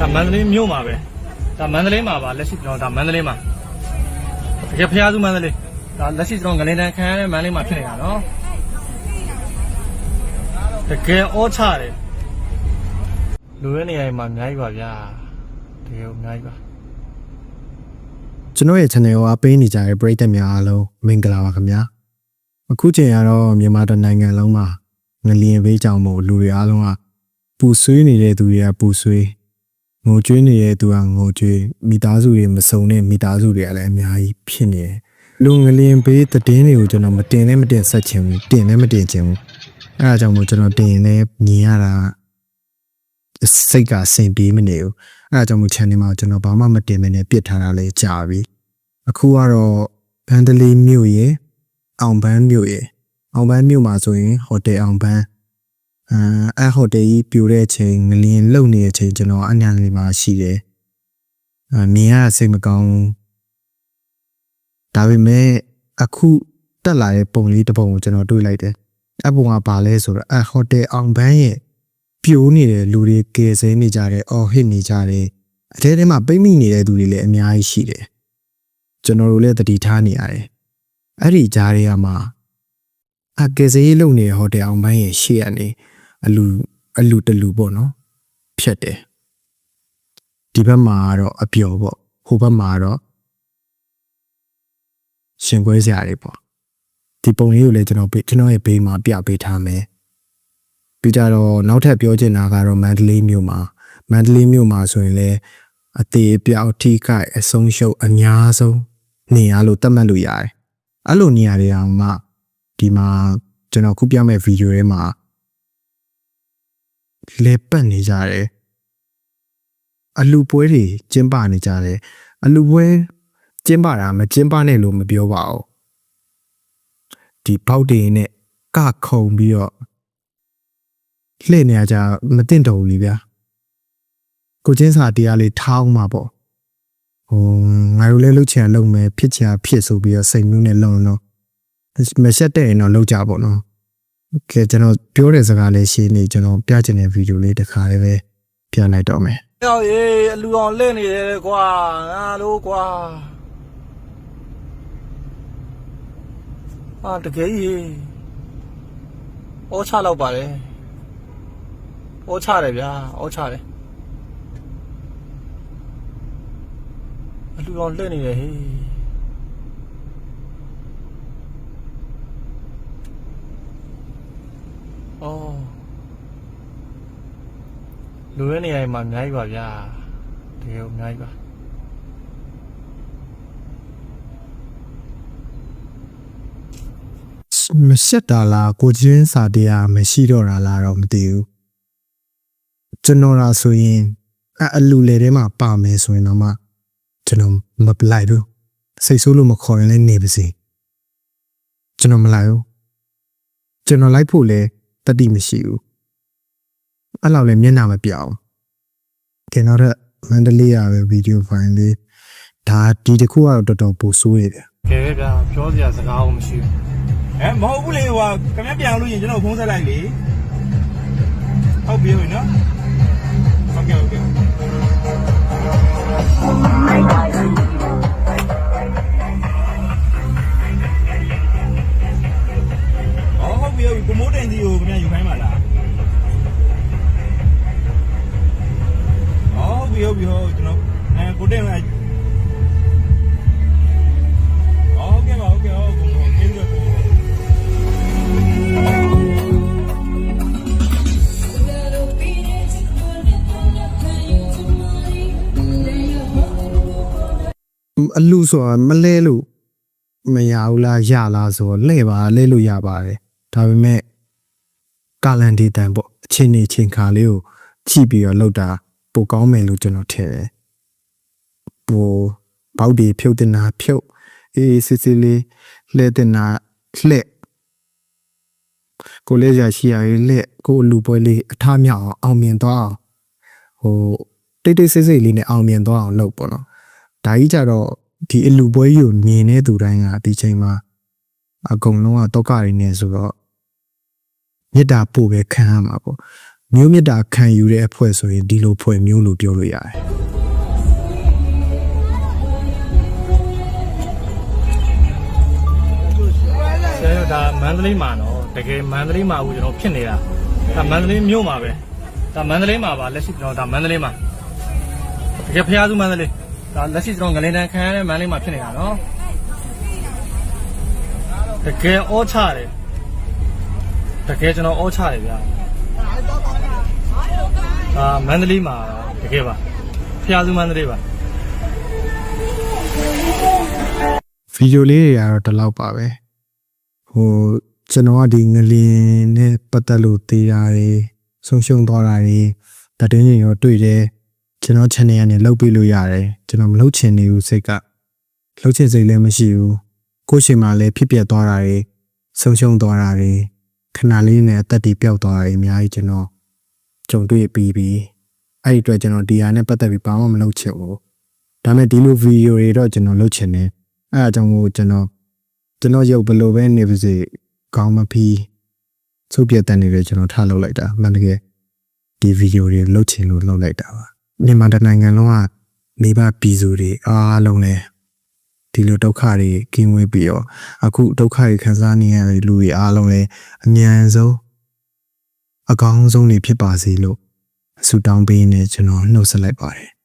ဒါမန္တလေးမြို့မှာပဲဒါမန္တလေးမှာပါလက်ရှိကျွန်တော်ဒါမန္တလေးမှာတကယ်ဖျားစုမန္တလေးဒါလက်ရှိကျွန်တော်ငလင်တန်းခံရတဲ့မန္တလေးမှာဖြစ်နေတာနော်တကယ်အောချတယ်လူရဲ့နေရာမှာအများကြီးပါဗျာတကယ်အများကြီးပါကျွန်တော်ရဲ့ channel ကိုအားပေးနေကြတဲ့ပရိသတ်များအားလုံးမင်္ဂလာပါခင်ဗျာအခုချိန်ကတော့မြန်မာတိုင်းနိုင်ငံလုံးမှာငလျင်ဘေးကြောင့်မို့လူတွေအားလုံးကပူဆွေးနေတဲ့သူတွေကပူဆွေး ငိုကြွေးနေတဲ့သူကငိုကြွေးမိသားစုတွေမစုံတဲ့မိသားစုတွေကလည်းအများကြီးဖြစ်နေတယ်လူငလျင်ဘေးသတင်းတွေကိုကျွန်တော်မတင်နဲ့မတင်ဆက်ချင်ဘူးတင်နဲ့မတင်ချင်ဘူးအဲဒါကြောင့်မို့ကျွန်တော်တင်ရင်လည်းမြင်ရတာစိတ်ကအဆင်ပြေမနေဘူးအဲဒါကြောင့်မို့ channel မှာကျွန်တော်ဘာမှမတင်မနဲ့ပြစ်ထားတာလည်းကြာပြီအခုကတော့ဘန်ဒလီမြို့ရဲ့အောင်ပန်းမြို့ရဲ့အောင်ပန်းမြို့မှာဆိုရင်ဟိုတယ်အောင်ပန်း အဲအဲဟိုတယ်ကြီးပြိုတဲ့အချိန်ငလျင်လုံနေတဲ့အချိန်ကျွန်တော်အညံလေးမှာရှိတယ်အဲမြင်ရစိတ်မကောင်းဘူးဒါပေမဲ့အခုတက်လာတဲ့ပုံလေးတစ်ပုံကိုကျွန်တော်တွေ့လိုက်တယ်အပုံကဘာလဲဆိုတော့အဲဟိုတယ်အောင်ပန်းရဲ့ပြိုနေတဲ့လူတွေကယ်ဆယ်နေကြတယ်အော်ဟစ်နေကြတယ်အထဲထဲမှာပိတ်မိနေတဲ့သူတွေလည်းအများကြီးရှိတယ်ကျွန်တော်တို့လည်းတတိထားနေရတယ်။အဲ့ဒီကြားတွေကမှအကယ်စေးလုံနေတဲ့ဟိုတယ်အောင်ပိုင်းရဲ့ရှေ့ကနေ အလူအလူတလူပေါ့နော်။ဖြတ်တယ်။ဒီဘက်မှာကတော့အပျော်ပေါ့။ဟိုဘက်မှာကတော့ရှင်ခွဲစရာတွေပေါ့။ဒီပုံလေးကိုလည်းကျွန်တော်ပေးကျွန်တော်ရဲ့ဘေးမှာပြပေးထားမယ်။ပြီးကြတော့နောက်ထပ်ပြောချင်တာကတော့မန္တလေးမြို့မှာမန္တလေးမြို့မှာဆိုရင်လည်းအသေးအပြောက်ထိခိုက်အဆုံးရှုံးအများဆုံးနေရလို့သတ်မှတ်လို့ရတယ်။အဲ့လိုနေရာတွေအောင်မှဒီမှာကျွန်တော်ခုပြမဲ့ဗီဒီယိုထဲမှာ လေပတ်နေကြတယ်။အလူပွဲတွေကျင်းပနေကြတယ်။အလူပွဲကျင်းပတာမကျင်းပနဲ့လို့မပြောပါဘူး။ဒီပေါက်တွေနဲ့ကခုံပြီးတော့လှည့်နေကြမတင်တော်ဘူးလीဗျာ။ကိုချင်းစာတရားလေးထားအောင်မှာပေါ့ဟိုငါတို့လည်းလှုပ်ချင်လှုပ်မယ်ဖြစ်ချင်ဖြစ်ဆိုပြီးတော့စိတ်မျိုးနဲ့လှုပ်တော့မဆက်တဲ့ရင်တော့လှုပ်ကြပေါ့နော် ကဲကျွန်တော်ပြောတဲ့စကားလေးရှင်းနေကျွန်တော်ပြချင်တဲ့ဗီဒီယိုလေးတစ်ခါလေးပဲပြလိုက်တော့မယ်။ရောက်ရေအလူအောင်လက်နေတယ်ကွာငါတို့ကွာ။ဟာတကယ်ကြီး။အောချလောက်ပါတယ်။အောချတယ်ဗျာ။အောချတယ်။အလူအောင်လက်နေတယ်ဟေး။ အော်လူရဲ့နေရာမှာအများကြီးပါဗျာတကယ်အများကြီးပါမဆက်တာလားကိုချင်းစာတရားမရှိတော့တာလားတော့မသိဘူးကျွန်တော်လာဆိုရင်အဲ့အလူလေထဲမှာပါမယ်ဆိုရင်တော့မှကျွန်တော်မပလိုက်ဘူးစိတ်ဆိုးလို့မခေါ်ရင်လည်းနေပါစေကျွန်တော်မလိုက်ဘူးကျွန်တော်လိုက်ဖို့လည်း တတိမရှိဘူးအဲ့လောက်လည်းမျက်နှာမပြောင်းကျွန်တော်တို့မန္တလေးရပဲဗီဒီယိုဖိုင်လေးဒါဒီတစ်ခုကတော့တော်တော်ပိုဆိုးရတယ်ကဲဗျာပြောစရာစကားအောင်မရှိဘူးအဲမဟုတ်ဘူးလေဟိုကခင်ဗျပြန်လို့ရင်ကျွန်တော်ဖုန်းဆက်လိုက်လေဟုတ်ပြီဟုတ်နော်ဟုတ်ကဲ့ဟုတ်ကဲ့ အော်ဟုတ်ပြီဟုတ်ပြီပမိုးတင်စီကိုခင်ဗျယူခိုင်းပါလားအော်ဟုတ်ပြီဟုတ်ပြီဟုတ်ကျွန်တော်အဲကိုတင်ကအော်ဟုတ်ကဲ့ပါဟုတ်ကဲ့ဟုတ်ကဲ့ကိုကျေးဇူးပါအလူဆိုတာမလဲလို့မရဘူးလားရလားဆိုတော့လှည့်ပါလဲလို့ရပါတယ် ဒါပေမဲ့ကာလန်ဒီတန်ပေါ့အချင်းနေချင်းခါလေးကိုကြည့်ပြီးတော့လောက်တာပိုကောင်းမယ်လို့ကျွန်တော်ထင်တယ်ဟိုဘောက်ဒီဖြုတ်တင်တာဖြုတ်အေးစစ်စစ်လေးလှဲတင်တာလှဲ့ကိုလေးရရှိရရေးလှဲ့ကိုလူပွဲလေးအထားမြောက်အောင်အောင်မြင်သွားအောင်ဟိုတိတ်တိတ်ဆိတ်ဆိတ်လေးနဲ့အောင်မြင်သွားအောင်လုပ်ပေါ့နော်ဒါကြီးကြတော့ဒီအလူပွဲကြီးကိုမြင်နေသူတိုင်းကဒီချိန်မှာအကုန်လုံးကတောကရင်းနေဆိုတော့ မေတ္တာပို့ပဲခံရမှာပေါ့မျိုးမြတ်တာခံယူတဲ့အဖွဲ့ဆိုရင်ဒီလိုဖွဲ့မျိုးလို့ပြောလို့ရတယ်ဆရာတို့ဒါမန္တလေးမှာနော်တကယ်မန္တလေးမှာကိုကျွန်တော်ဖြစ်နေတာဒါမန္တလေးမြို့မှာပဲဒါမန္တလေးမှာပါလက်ရှိကျွန်တော်ဒါမန္တလေးမှာတကယ်ဖျားစုမန္တလေးဒါလက်ရှိကျွန်တော်ငလင်တန်းခံရတဲ့မန္တလေးမှာဖြစ်နေတာနော်တကယ်အောချတယ် တကယ်ကျွန်တော်အောချတယ်ဗျာဒါမန္တလေးမှာတကယ်ပါဖျားစုမန္တလေးပါဗီဒီယိုလေးတွေကတော့ဒီလောက်ပါပဲဟိုကျွန်တော်ကဒီငလင်နဲ့ပတ်သက်လို့သိတာတွေဆုံးရှုံးသွားတာတွေတတင်းရင်ရောတွေ့တယ်ကျွန်တော် channel ကနေလှုပ်ပေးလို့ရတယ်ကျွန်တော်မလှုပ်ချင်နေဘူးစိတ်ကလှုပ်ချင်စိတ်လည်းမရှိဘူးကိုယ့်ချိန်မှာလည်းဖြစ်ပျက်သွားတာတွေဆုံးရှုံးသွားတာတွေ ခဏလေးနဲ့အသက်တွေပျောက်သွားတာတွေအများကြီးကျွန်တော်ကြုံတွေ့ပြီးပြီအဲ့ဒီအတွက်ကျွန်တော်ဒီဟာနဲ့ပတ်သက်ပြီးဘာမှမလုပ်ချင်ဘူးဒါပေမဲ့ဒီလိုဗီဒီယိုတွေတော့ကျွန်တော်လုပ်ချင်တယ်အဲအကြောင်းကိုကျွန်တော်ကျွန်တော်ရုပ်ဘယ်လိုပဲနေပါစေကောင်းမဖီးစုပ်ပြတ်တန်နေတယ်ကျွန်တော်ထားလုပ်လိုက်တာမှန်တကယ်ဒီဗီဒီယိုတွေလုပ်ချင်လို့လုပ်လိုက်တာပါမြန်မာတိုင်းနိုင်ငံလုံးကမိဘပြည်သူတွေအားလုံးလဲ ဒီလိုဒုက္ခတွေကင်းဝေးပြီးတော့အခုဒုက္ခတွေခံစားနေရတဲ့လူတွေအားလုံးလဲအမြန်ဆုံးအကောင်းဆုံးနေဖြစ်ပါစေလို့ဆုတောင်းပေးနေကျွန်တော်နှုတ်ဆက်လိုက်ပါတယ်